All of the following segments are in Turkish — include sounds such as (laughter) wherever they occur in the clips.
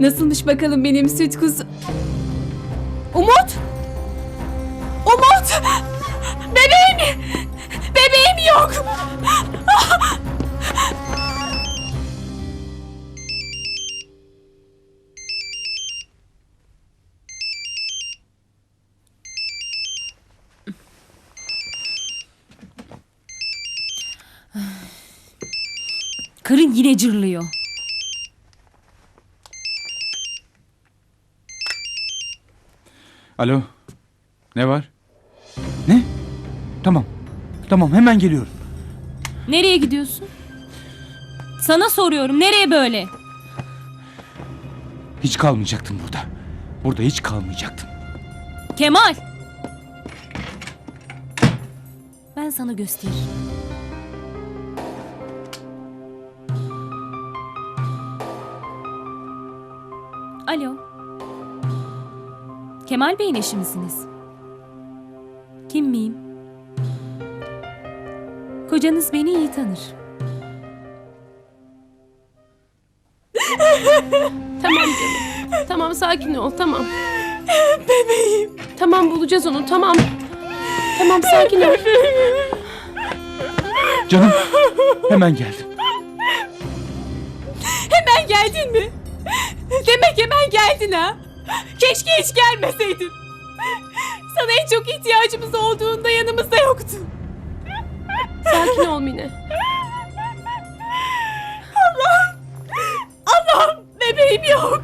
Nasılmış bakalım benim süt kuzu... Umut! Umut! Bebeğim! Bebeğim yok! Karın yine cırlıyor. Alo. Ne var? Ne? Tamam. Tamam hemen geliyorum. Nereye gidiyorsun? Sana soruyorum nereye böyle? Hiç kalmayacaktım burada. Burada hiç kalmayacaktım. Kemal! Ben sana gösteririm. Alo. Kemal Bey'in eşi misiniz? Kim miyim? Kocanız beni iyi tanır. (laughs) Tamam canım. Tamam sakin ol tamam. Bebeğim. Tamam bulacağız onu tamam. Tamam sakin ol. Canım hemen geldim. Hemen geldin mi? Demek hemen geldin ha? Keşke hiç gelmeseydin. Sana en çok ihtiyacımız olduğunda yanımızda yoktun. Sakin ol Mine. Allah'ım bebeğim yok.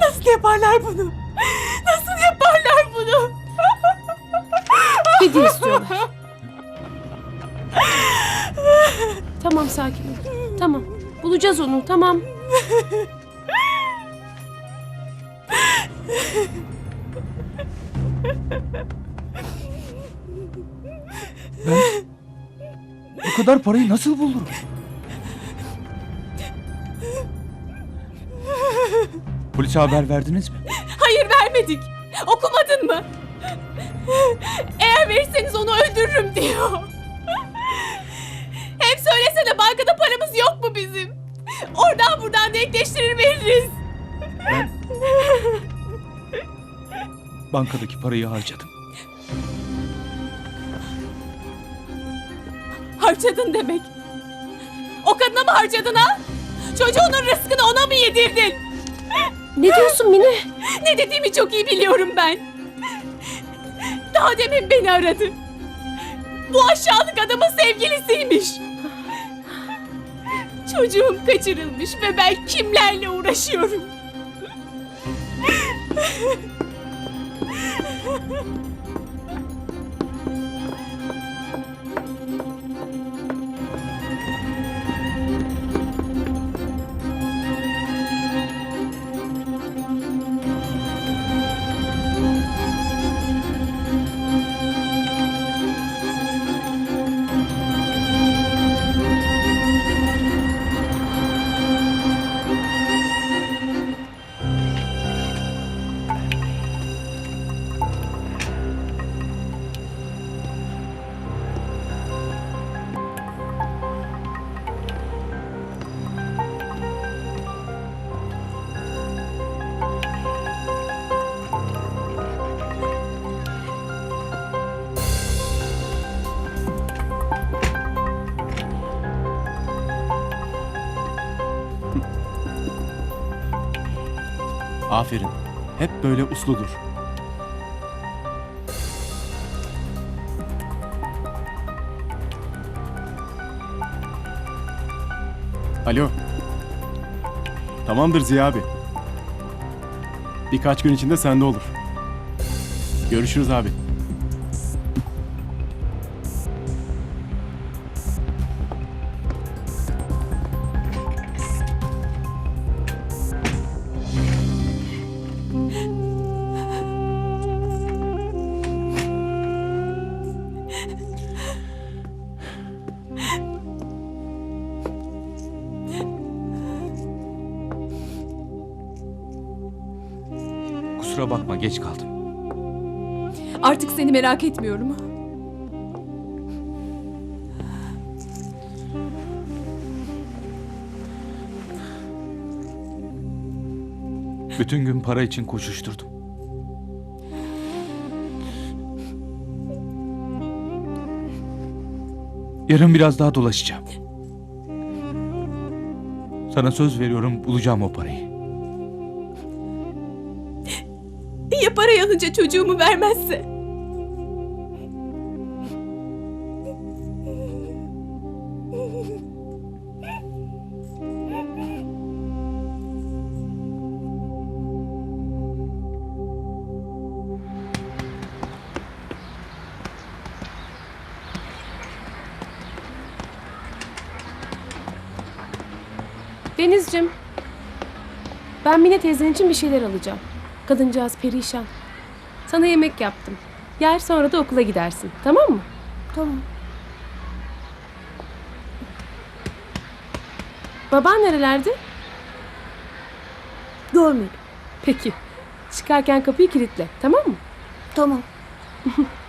Nasıl yaparlar bunu? Nasıl yaparlar bunu? Fidye istiyorlar. Tamam sakin ol. Tamam. Bulacağız onu tamam. Bu kadar parayı nasıl bulurum? Polise haber verdiniz mi? Hayır vermedik. Okumadın mı? Eğer verirseniz onu öldürürüm diyor. Hem söylesene bankada paramız yok mu bizim? Oradan buradan denkleştirir veririz. Bankadaki parayı harcadım. Harcadın demek. O kadına mı harcadın ha? Çocuğunun rızkını ona mı yedirdin? Ne diyorsun Mine? Ne dediğimi çok iyi biliyorum ben. Daha demin beni aradı. Bu aşağılık adamın sevgilisiymiş. Çocuğum kaçırılmış ve ben kimlerle uğraşıyorum? 嗯 (laughs) Aferin. Hep böyle usludur. Alo. Tamamdır Ziya abi. Birkaç gün içinde sende olur. Görüşürüz abi. Kusura bakma geç kaldım. Artık seni merak etmiyorum. Bütün gün para için koşuşturdum. Yarın biraz daha dolaşacağım. Sana söz veriyorum bulacağım o parayı. Alınca çocuğumu vermezse? Denizcim. Ben Mine teyzen için bir şeyler alacağım. Kadıncağız perişan. Sana yemek yaptım. Yer sonra da okula gidersin. Tamam mı? Tamam. Baban nerelerde? Görmedim. Peki. Çıkarken kapıyı kilitle. Tamam mı? Tamam. (laughs)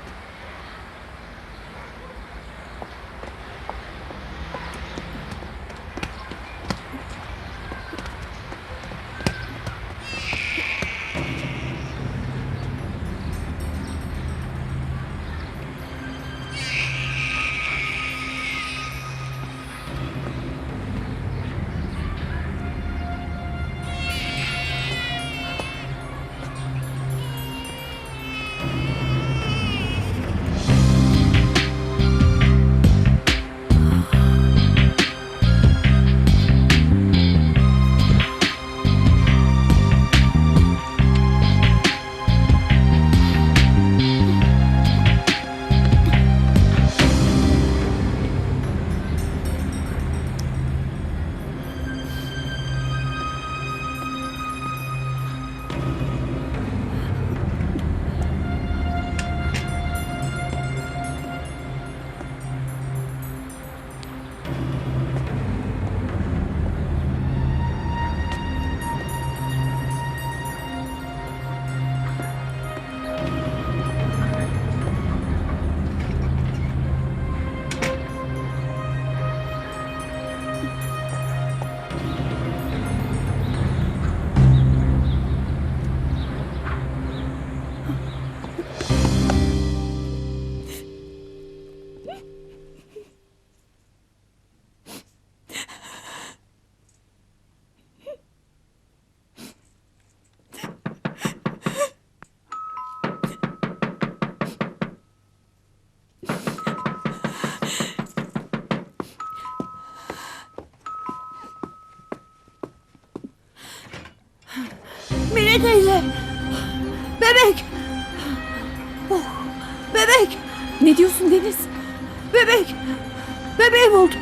Bebeği buldum.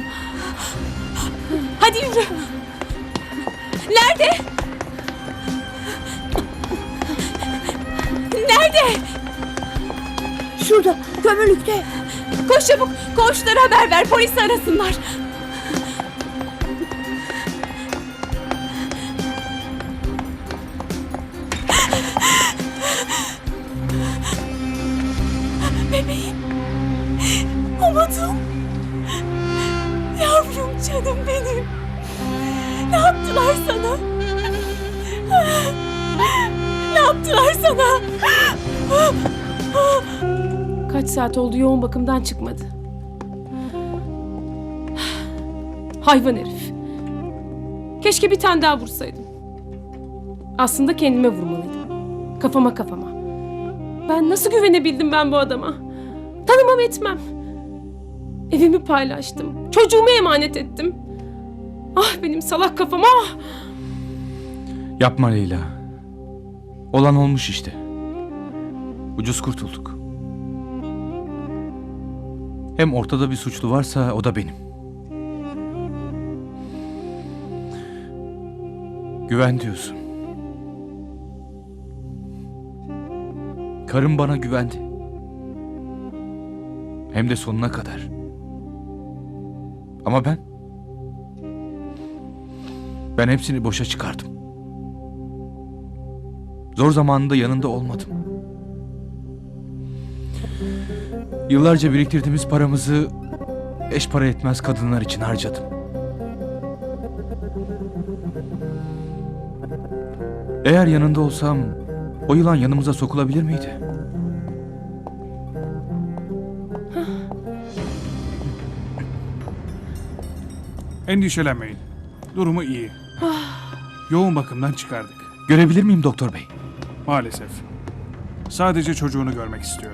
Hadi yürü. Nerede? Nerede? Şurada kömürlükte. Koş çabuk. Koğuşlara haber ver. Polis arasınlar. Yaptılar sana? Ne yaptılar sana? Kaç saat oldu yoğun bakımdan çıkmadı. Hayvan herif. Keşke bir tane daha vursaydım. Aslında kendime vurmalıydım. Kafama kafama. Ben nasıl güvenebildim ben bu adama? Tanımam etmem. Evimi paylaştım. Çocuğumu emanet ettim. Ah benim salak kafam ah! Yapma Leyla. Olan olmuş işte. Ucuz kurtulduk. Hem ortada bir suçlu varsa o da benim. Güven diyorsun. Karım bana güvendi. Hem de sonuna kadar. Ama ben... Ben hepsini boşa çıkardım. Zor zamanında yanında olmadım. Yıllarca biriktirdiğimiz paramızı eş para etmez kadınlar için harcadım. Eğer yanında olsam o yılan yanımıza sokulabilir miydi? Endişelenmeyin. Durumu iyi. Yoğun bakımdan çıkardık. Görebilir miyim doktor bey? Maalesef. Sadece çocuğunu görmek istiyor.